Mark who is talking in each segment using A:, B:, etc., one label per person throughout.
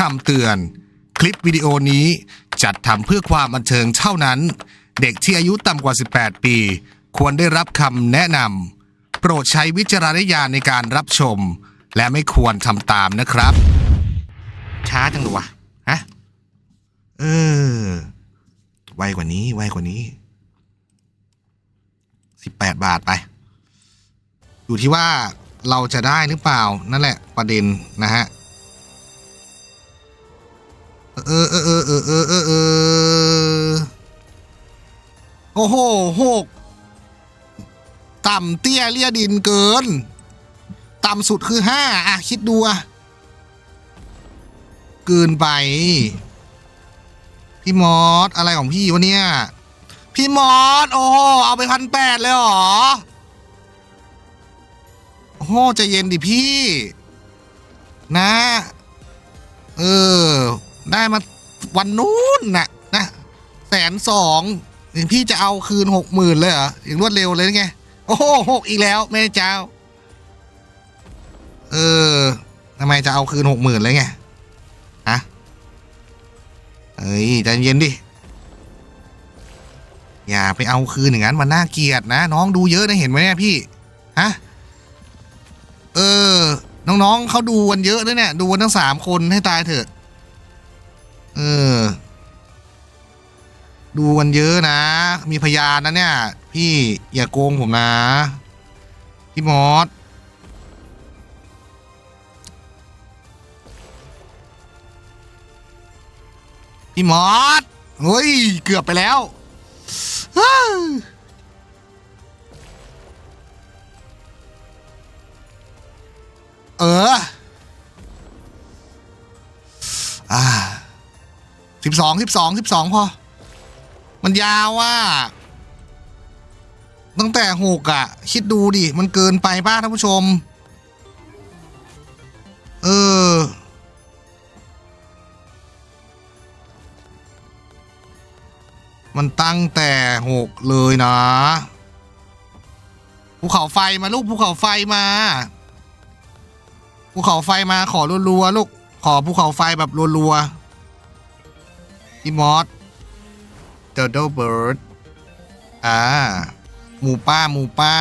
A: คำเตือน คลิปวิดีโอนี้จัดทำเพื่อความบันเทิงเท่านั้น เด็กที่อายุต่ำกว่า 18 ปี ควรได้รับคำแนะนำโปรดใช้วิจารณญาณในการรับชม และไม่ควรทำตามนะครับ ช้าจังเลยวะฮะเออไวกว่านี้ไวกว่านี้สิบแปดบาทไป อยู่ที่ว่าเราจะได้หรือเปล่านั่นแหละประเด็นนะฮะ เออเออเออเออเออเออเออโอ้โหหกต่ำเตี้ยเลี่ยดินเกิน ต่ำสุดคือห้าอะ คิดดูอะเกินไป พี่มอสอะไรของพี่วะเนี่ย พี่มอสโอ้โหเอาไปพันแปดเลยหรอโอ้โหใจะเย็นดิพี่ นะ เออ ได้มาวันนู้นน่ะนะแสนสองอย่างพี่จะเอาคืนหกหมื่นเลยเหรออย่างรวดเร็วเลยไงโอ้โหหกอีกแล้วแม่เจ้า เออทำไมจะเอาคืนหกหมื่นเลยไงฮะเอ้ยใจเย็นดิอย่าไปเอาคืนอย่างนั้นมันน่าเกลียดนะ น้องดูเยอะนะเห็นไหมเนี่ยพี่ฮะเออ น้องๆเขาดูกันเยอะด้วยเนี่ยดูกันทั้งสามคนให้ตายเถอะ เออ ดูกันเยอะนะ มีพยานนะเนี่ย พี่อย่าโกงผมนะ พี่มอสพี่มอสเฮ้ย เกือบไปแล้วเออ อ่า สิบสองสิบสองสิบสองพอ มันยาวว่า ตั้งแต่หกอะ คิดดูดิ มันเกินไปป้าท่านผู้ชม เออ มันตั้งแต่หกเลยนะ ภูเขาไฟมาลูกภูเขาไฟมาภูเขาไฟมาขอรัวๆลูก ขอภูเขาไฟแบบรัวๆ พี่มอสเดอ d เบิร์ดอ่าหมูป้าหมูป้า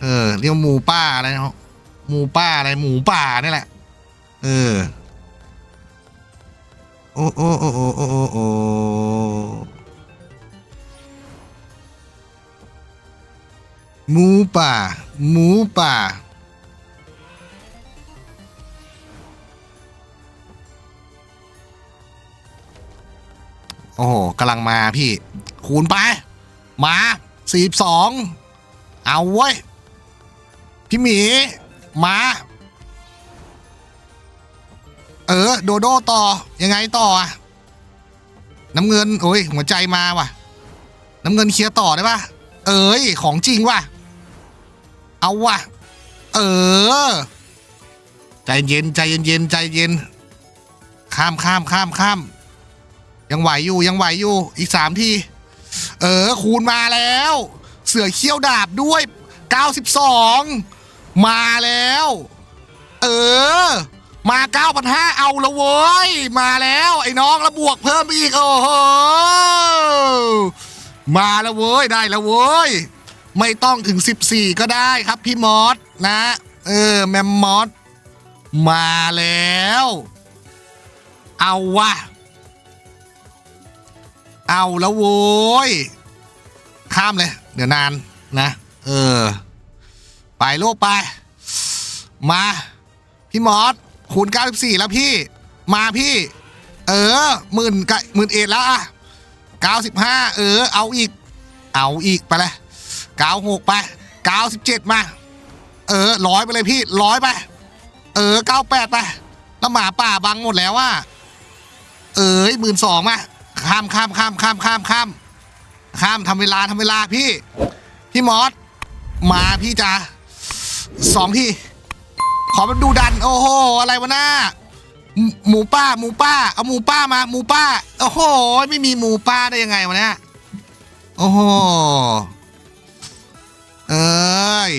A: เออ เรียกหมูป้าอะไรนะหมูป้าอะไรหมูป่านี่แหละ เออ โอ้โอ้โอ้โอ้โอ้โอ้โอ้หมูป่าหมูป่า โอ้โหกำลังมาพี่ คูณไป มาสี่สองเอาเว้ยพี่หมี มา เออ โดโดต่อ ยังไงต่ออะน้ำเงิน โอ้ย หัวใจมาว่ะ น้ำเงินเคลียร์ต่อได้ปะเอ้ย ของจริงว่ะ เอาว่ะ เออ ใจเย็น ใจเย็นเย็นใจเย็น ข้ามข้ามข้ามข้าม ยังไหวอยู่ยังไหวอยู่อีกสามทีเออคูณมาแล้ว เสือเขี้ยวดาบด้วย 92 มาแล้ว เออ มา 9,500 เอาละเว้ย มาแล้วไอ้น้องแล้วบวกเพิ่มอีก โอ้โห มาแล้วเว้ย ได้แล้วเว้ย ไม่ต้องถึง 14 ก็ได้ครับพี่มอสนะ เออ แมมมอสมาแล้ว เอาวะ เอาแล้วโว้ย ข้ามเลย เดี๋ยวนานนะ เออ ไปลูกไป มา พี่มอสคูณ94 แล้วพี่ มาพี่ เออหมื่นกหมื่นเอ็ดแล้วอะ95 เออ เอาอีก เอาอีกไปเลย96 ไป 97 มา เออร้อยไปเลยพี่ร้อยไป เออ 98 ไป แล้วหมาป่าบังหมดแล้วว่าเอ้ยหมื่นสองมา ข้ามข้ามข้ามข้ามข้ามข้ามข้ามทำเวลาทำเวลาพี่ พี่มอสมาพี่จ้าสองที่ ขอมันดูดัน โอ้โห อะไรวะหน้า หมูป้า หมูป้า เอาหมูป้ามา หมูป้า โอ้โห ไม่มีหมูป้าได้ยังไงวะเนี่ย โอ้โห เอ้ย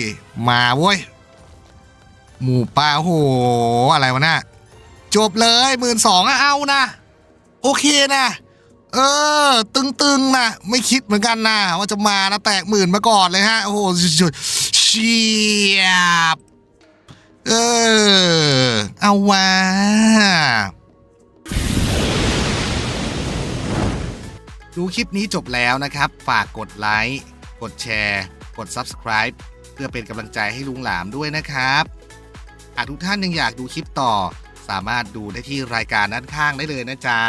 A: มาเว้ย หมูป้า โอ้โห อะไรวะน่ะจบเลยหมื่นสองเอานะ โอเคนะ เออ ตึงๆนะไม่คิดเหมือนกันนะว่าจะมานะแตกหมื่นมาก่อนเลยฮะ โอ้โหสุดๆเชียบเออ เอาว่าดูคลิปนี้จบแล้วนะครับ ฝากกดไลค์ กดแชร์ กด Subscribe เพื่อเป็นกำลังใจให้ลุงหลามด้วยนะครับหากทุกท่านยังอยากดูคลิปต่อ สามารถดูได้ที่รายการด้านข้างได้เลยนะจ๊ะ